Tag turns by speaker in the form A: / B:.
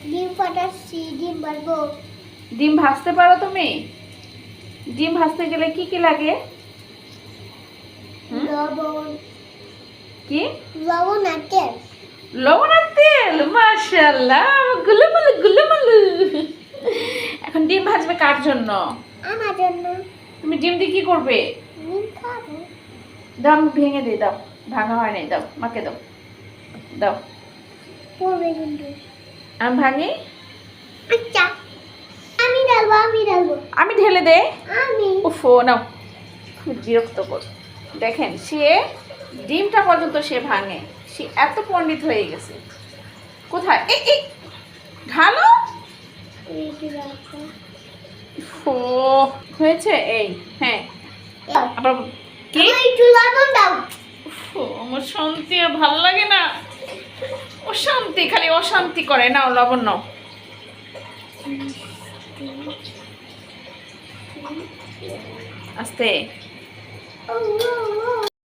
A: ডিম ফাটাচ্ছি ডিম বাড়বো
B: ডিম ভাজতে পারো তুমি? ডিম ভাজতে গেলে কি কি লাগে?
A: লবণ।
B: কি?
A: লবণ আর তেল।
B: লবণ আর তেল? মাশাল্লাহ গুলুমুলু গুলুমুলু। এখন ডিম ভাজবে কার জন্য?
A: আমার জন্য।
B: তুমি ডিম দিয়ে কি করবে?
A: ডিম খাব।
B: দাও ভেঙে দিয়ে দাও। ভাঙা হয় নাই দাও মাকে দাও। দাও।
A: পড়বে কিন্তু।
B: আমি ভাঙি?
A: আচ্ছা। আমি ডালবো আমি ডালবো
B: আমি ঢেলে দে।
A: আমি।
B: উফো নাও। খুব বিরক্ত কর দেখেন সে ডিমটা পর্যন্ত সে ভাঙে। সে এত পণ্ডিত হয়ে গেছে। কোথায়? এই এই ঢালো। ও হয়েছে? এই হ্যাঁ। আবার কি?
A: আমার একটু দাও।
B: আমার শান্তি আর ভালো লাগে না। অশান্তি খালি অশান্তি করে। না লবণ নাও। আস্তে।